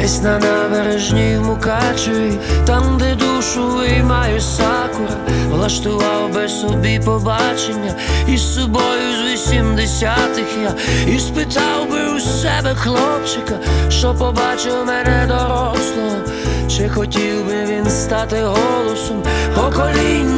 Десь на набережні в Мукачеві, там, де душу виймаю сакура, влаштував би собі побачення із собою з вісімдесятих я. І спитав би у себе хлопчика, що побачив мене дорослого, чи хотів би він стати голосом покоління?